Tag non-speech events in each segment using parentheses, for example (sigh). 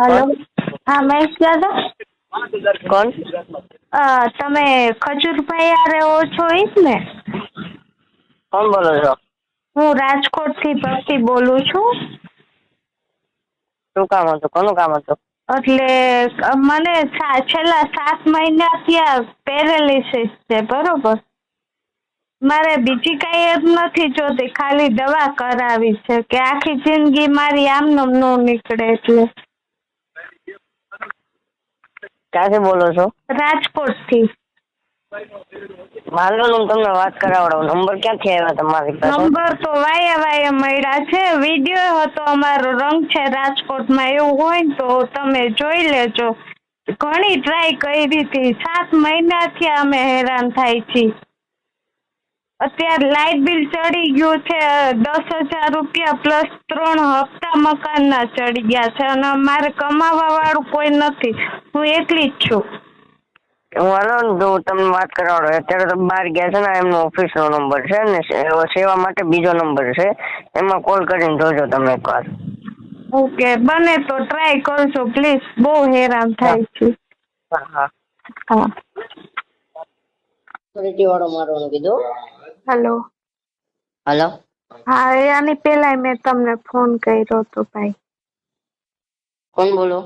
Hello. હા મહેશ દાદા કોણ? તમે ખજૂરભાઈ આ રહો છો ઈ જ ને? કોણ બોલો છો? હું રાજકોટથી ભક્તિ બોલું છું. શું કામ હતું? કોનું કામ હતું? એટલે મને છેલ્લા સાત મહિના ત્યાં પેરેલિસિસ છે બરોબર? મારે બીજી કઈ જ નથી જોતી ખાલી દવા કરાવી છે કે આખી જિંદગી મારી આમ નો નીકળે એટલે. ક્યાંથી બોલો છો? રાજકોટથી. હાલો હું તમને વાત કરાવડાવું. નંબર ક્યાંથી આવ્યા તમારી પાસે? નંબર તો વાયા વાયા મળ્યા છે. વીડિયો હતો અમારો રંગ છે રાજકોટમાં એવું હોય ને તો તમે જોઈ લેજો. ઘણી ટ્રાય કરી હતી. સાત મહિનાથી અમે હેરાન થાય છીએ. અત્યારે લાઇટ બિલ ચડી ગયું છે દસ હજાર રૂપિયા પ્લસ ત્રણ હપ્તા મકાનના ચડી ગયા છે અને મારે કમાવા વાળું કોઈ નથી. હું એકલી જ છું. ને તો હું તમને વાત કરાવડો અત્યારે તો બહાર ગયા છે ને એમનો ઓફિસનો નંબર છે ને સેવા માટે બીજો નંબર છે. એમાં કોલ કરીને જોજો તમે એકવાર. ઓકે બને તો ટ્રાય કરજો પ્લીઝ બહુ હેરાન થાય છે. હા હા. હા. વાળો મારવાનું કીધું. હેલો. હાલો. હા એ આની પહેલા મેં તમને ફોન કર્યો તો ભાઈ. કોણ બોલો?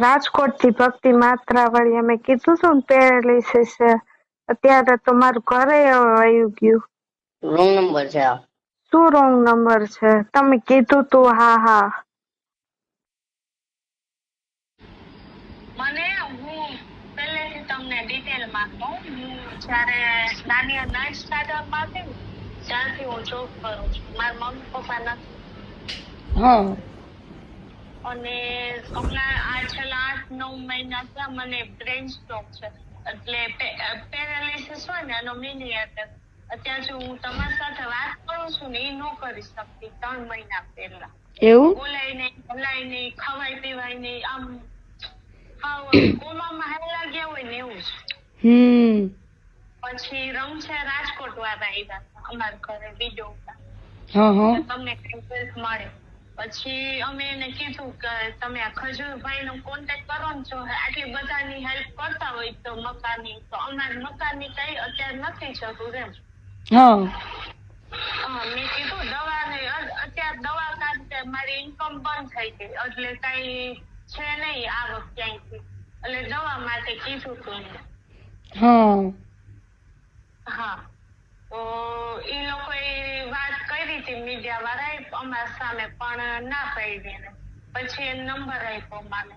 રાજકોટથી ભક્તિ માત્રાવાળી અમે કીધું હતું ને પેરાલિસિસ અત્યારે તો મારું ઘરે આવી ગયું. રોંગ નંબર છે આ. શું રોંગ નંબર છે? તમે કીધું તું હા હા મને હું પહેલેથી તમને ડિટેલમાં કહું હું જ્યારે નાની નાઇન્થ સ્ટાર્ટઅપમાં હતી ને ત્યારથી હું જોબ કરું છું. મારા મમ્મી પપ્પા નથી. હા. અને હમણાં આ છેલ્લા આઠ નવ મહિના થયા મને બ્રેન સ્ટ્રોક છે. એટલે પેરાલિસિસ હોય ને એનો મિની એટેક અત્યાર હું તમારી સાથે વાત કરું છું ને એ ન કરી શકતી ત્રણ મહિના પહેલા. એવું? બોલાય નહીં બોલાય નહીં ખવાય પીવાય નહીં આમ (clears throat) હાવ કોમામાં હેલા ગયા હોય ને એવું જ. હમ. પછી રંગ છે રાજકોટ વાળા આવ્યા અમાર ઘરે વીડિયો હા તમને કઈ હેલ્પ મળે. પછી અમે એને કીધું કે તમે આ ખજૂરભાઈ નો કોન્ટેક્ટ કરો ને જો આટલી બધાની હેલ્પ કરતા હોય તો મકાની તો અમારે મકાની કઈ અત્યારે નથી જરૂર એમ. મેં કીધું દવા ને અત્યારે દવા કાઢતે મારી ઇન્કમ બંધ થઈ ગઈ. એટલે કઈ છે નહીં આવક ક્યાંયથી. એટલે દવા માટે કીધું તું હા તો એ લોકોએ વાત કરી હતી મીડિયા વાળાએ અમારા સામે પણ ના પાડી એને. પછી એ નંબર આપ્યો મને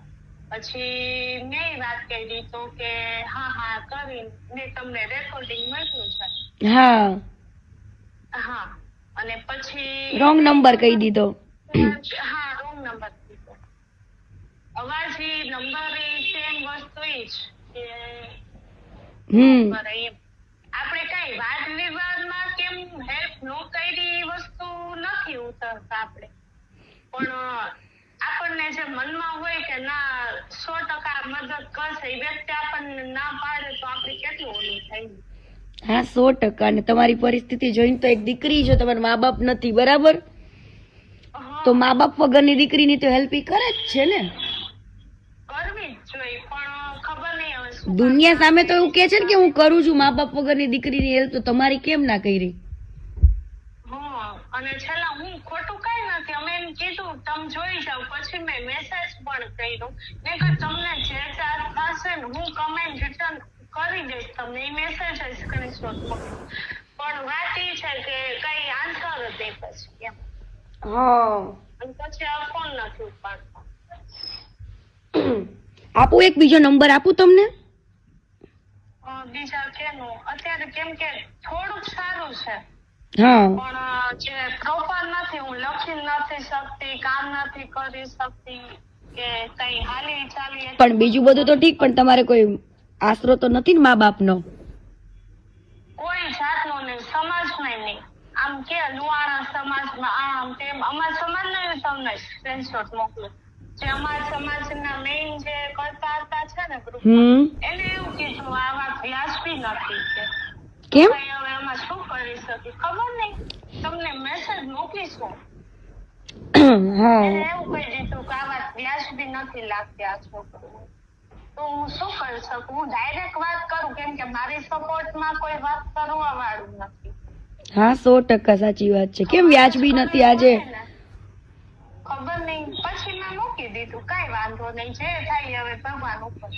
પછી મેં વાત કરી તો કે હા હા કરી મેં તમને રેકોર્ડિંગ મળ્યું છે. હા. હા અને પછી રોંગ નંબર કહી દીધો. હા રોંગ નંબર કીધો અવાજ એ નંબર ઈ સેમ વસ્તુ ઈ જ કે હમ. આપણે કઈ વાદ વિવાદમાં કેમ હેલ્પ નો કરી વસ્તુ નથી ઉતરતા આપણે. પણ આપણને જે મનમાં હોય કે ના સો ટકા મદદ કરશે એ વ્યક્તિ આપણને ના પાડે તો આપણે કેટલું ઓલું થાય? હા સો ટકા. ને તમારી પરિસ્થિતિ જોઈને તો એક દીકરી જો તમારા મા બાપ નથી બરાબર? તો મા બાપ વગરની દીકરીની તો હેલ્પ કરે જ છે ને કરવી જ જોઈએ પણ ખબર નહીં હવે શું દુનિયા સામે તો એવું કે છે ને કે હું કરું છું મા બાપ વગરની દીકરીની હેલ્પ તો તમારી કેમ ના કરી? હા અને છેલ્લા હું ખોટું કઈ નથી. અમે એમ કીધું તમે જોઈ જાવ પછી મેં મેસેજ પણ કર્યો. મેં કહ્યું તમને જે ચાર થશે ને હું કમેન્ટ રિટર્ન કરી દઈશ તમને. એ મેસેજ જ સ્ક્રીનશોટ મોકલું પણ વાત એ છે કે કઈ આન્સર જ નહીં પછી એમ. હા. અને પછી આ ફોન નથી ઉપાડતો. (coughs) આપું એક બીજો નંબર આપું તમને? અત્યારે કેમ કે થોડુંક સારું છે. હા. પણ જે પ્રોપર નથી હું લખી નથી શકતી કામ નથી કરી શકતી કે કઈ હાલી ચાલી પણ બીજું બધું તો ઠીક પણ તમારે કોઈ આશરો તો નથી ને મા બાપનો? કોઈ જાતનો નહીં સમાજમાં નહીં. આમ કે લુહાણા સમાજમાં આમ તેમ અમારા સમાજના તમને સ્ક્રીનશોટ મોકલું. જે અમારા સમાજના મેઇન જે કરતા હતા છે ને હમ. એને એવું કીધું આ વાત વ્યાજબી નથી કે. કેમ? હવે આમાં શું કરી શકી? ખબર નહીં તમને મેસેજ મોકલીશું. (coughs) હા. એવું કહી દીધું કે આ વાત વ્યાજબી નથી લાગતી આ છોકરી તો હું શું કરી શકું? હું ડાયરેક્ટ વાત કરું કેમ કે મારી સપોર્ટમાં કોઈ વાત કરવા વાળું નથી. હા સો ટકા સાચી વાત છે. કેમ વ્યાજબી નથી આજે? ખબર નહીં દીધું કઈ વાંધો નહીં જે થાય હવે ભગવાન ઉપર.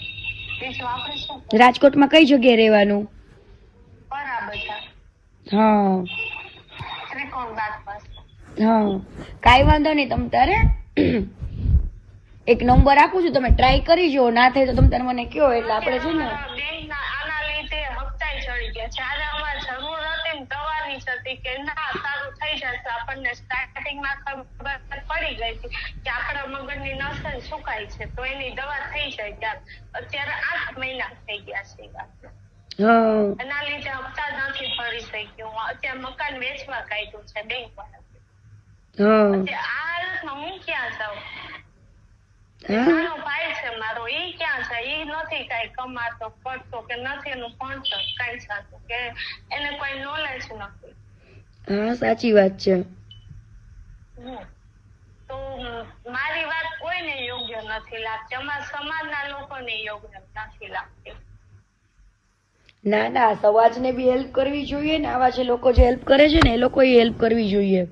બીજું આપણે શું રાજકોટમાં કઈ જગ્યાએ રહેવાનું? બરાબર હા. ત્રિકોણ બાગ પાસે. હા. કાંઈ વાંધો નહીં તમ તારે એક નંબર આપું છું તમે ટ્રાય કરી જુઓ ના થાય તો તમે તારે મને કયો એટલે આપણે છે ને આના લીધે હપ્તાય ચડી ગયા જ્યારે અમારે જરૂર હતી દવાની હતી કે ના સારું થઈ જશે આપણને સ્ટાર્ટિંગમાં ખબર પડી જાય છે. કે આપણા મગજની નસલ સુકાય છે તો એની દવા થઈ જાય ત્યાં અત્યારે આઠ મહિના થઈ ગયા છે એ એના લીધે હપ્તા નથી ભરી શક્યું. હું અત્યારે મકાન વેચવા કાઢ્યું છે બેંક વાળા આ હાલતમાં હું ક્યાં જાઉં? નાનો ભાઈ છે મારો એ ક્યાં છે ઈ નથી કઈ કમાતો કરતો કે નથી એનું ભણતર કઈ સાચું કે એને કોઈ નોલેજ નથી. હા સાચી વાત છે. હમ. મારી વાત કોઈને યોગ્ય નથી લાગતી. અમારા સમાજના લોકોને યોગ્ય નથી લાગતી. ના ના સમાજને બી હેલ્પ કરવી જોઈએ ને. આવા જે લોકો જે હેલ્પ કરે છે ને એ લોકોએ હેલ્પ કરવી જોઈએ.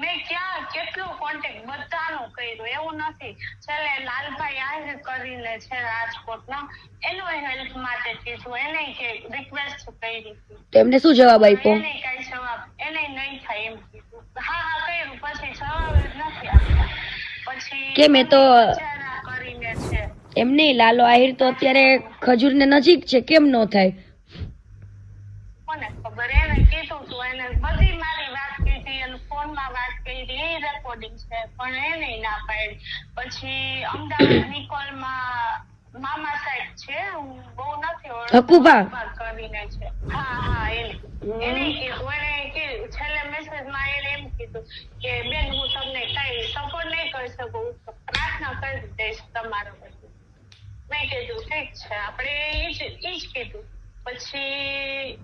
મેં ક્યાં કેટલો કોન્ટેક્ટ બધાનો કર્યો એવું નથી. છેલ્લે લાલભાઈ આહિર કરીને છે રાજકોટના એનો હેલ્પ માટે કીધું એને કે રિક્વેસ્ટ કરી તેમને શું જવાબ આપ્યો એને કઈ જવાબ એને નહીં થાય એમ કીધું હા હા કર્યું પછી જવાબ જ નથી આપ્યો પછી કેમ એ તો- એમ નહીં લાલો આહિર તો અત્યારે ખજૂરને નજીક છે કેમ નો થાય? ના? હકુભા? કરીને છે. હા હા એને એને કીધું છેલ્લે મેસેજમાં એને એમ કીધું કે બેન હું તમને કઈ સપોર્ટ નહીં કરી શકું પ્રાર્થના કરી દઈશ તમારો મેં કીધું ઠીક છે આપણે ઈ જ કીધું. પછી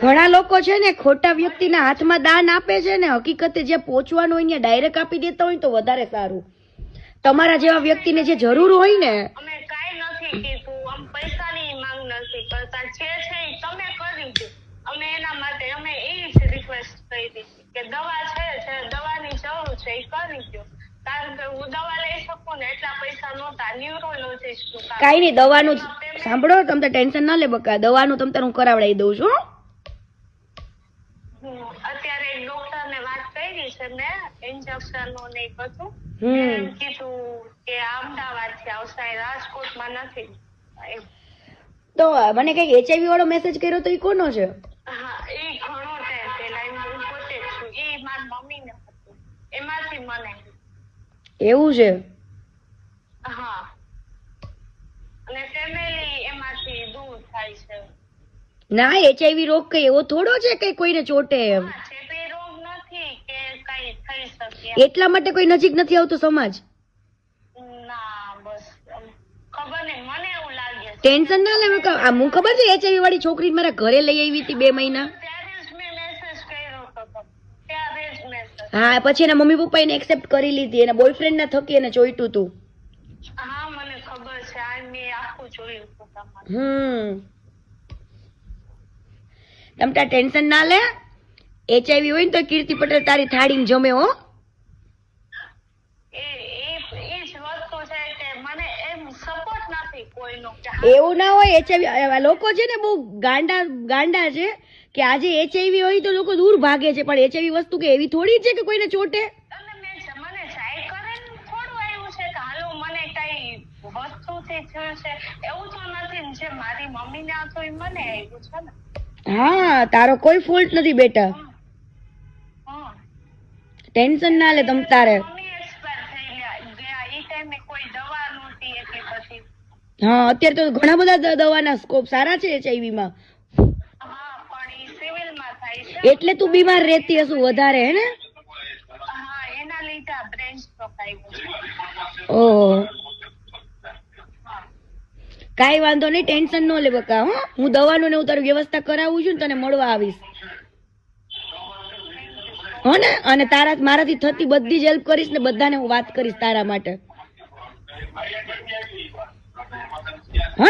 ઘણા લોકો છે ને ખોટા વ્યક્તિના હાથમાં દાન આપે છે ને હકીકતે જે પહોંચવાનું હોય ને ડાયરેક્ટ આપી દેતા હોય તો વધારે સારું. તમારા જેવા વ્યક્તિને જે જરૂર હોય ને અમે કાંઈ નથી કીધું આમ પૈસાની માંગ નથી કરતા જે છે તમે કરી દો. અમે એના માટે અમે એ જ રિક્વેસ્ટ કરી હતી કે દવા છે જે દવાની જરૂર છે એ કરી દો કારણ કે હું દવા લઈ શકું ને એટલા પૈસા નહોતા ન્યુરોલોજીસ્ટનું. કાંઈ નહીં દવાનું સાંભળો તમે ટેન્શન ના લે બકા દવાનું તમને હું કરાવડાવી દઉં છું. અત્યારે એક ડોક્ટર ને વાત કરી છે ને ઇન્જેક્શનનું ને બધું કીધું કે અમદાવાદથી આવશે રાજકોટમાં નથી એમ. તો મને કંઈક એચઆઈવી વાળો મેસેજ કર્યો તો એ કોનો છે? હા એ ઘણો ટાઈમ પેલા એમાં હું પોતે છું. એ મારી મમ્મી ને એમાંથી મને. એવું છે? હા. અને ફેમિલી એમાંથી દૂર થાય છે. ના એચઆઈવી રોગ કઈ એવો થોડો છે કે કોઈને ચોટે એમ? કઈ એટલા માટે કોઈ નજીક નથી આવતો સમાજ? ખબર નહીં મને એવું લાગે ટેન્શન ના લે બકા આ હું ખબર છે એચઆઈવી વાળી છોકરી મારા ઘરે લઈ આવી હતી બે મહિના? હા પછી એના મમ્મી પપ્પા એને એક્સેપ્ટ કરી લીધી એના બોયફ્રેન્ડ ના થકી એને જોઈતું હતું હા મને ખબર છે આ મેં આખું જોયું હમ. તમ તાર ટેન્શન ના લે એચઆઈવી હોય ને તો કીર્તિ પટેલ તારી થાળીને જમે હો એ એ એ જ વસ્તુ છે કે મને એમ સપોર્ટ નથી કોઈનો કે હા, એવું ના હોય એચઆઈવી લોકો છે ને બહુ ગાંડા ગાંડા છે કે આજે એચઆઈવી હોય તો લોકો દૂર ભાગે છે પણ એચઆઈવી વસ્તુ કે એવી થોડી છે કે કોઈને ચોટે? હા તારો કોઈ ફોલ્ટ નથી બેટા. હા. ટેન્શન ના લે તમ તારે મમ્મી એક્સપાયર થઈ ગયા ગયા એ ટાઈમે કોઈ દવા નહોતી એટલી બધી હા અત્યારે તો ઘણા બધા દવાના સ્કોપ સારા છે એચઆઈવી માં. એટલે તું બીમાર રહેતી હશું વધારે હે ને? ઓહો. હા. વાંધો નહીં ટેન્શન ન લે બકા હો. હું દવાનું ને હું તારું વ્યવસ્થા કરાવું છું ને તને મળવા આવીશ. હો ને? અને તારા મારાથી થતી બધી જ હેલ્પ કરીશ ને બધાને હું વાત કરીશ તારા માટે. હો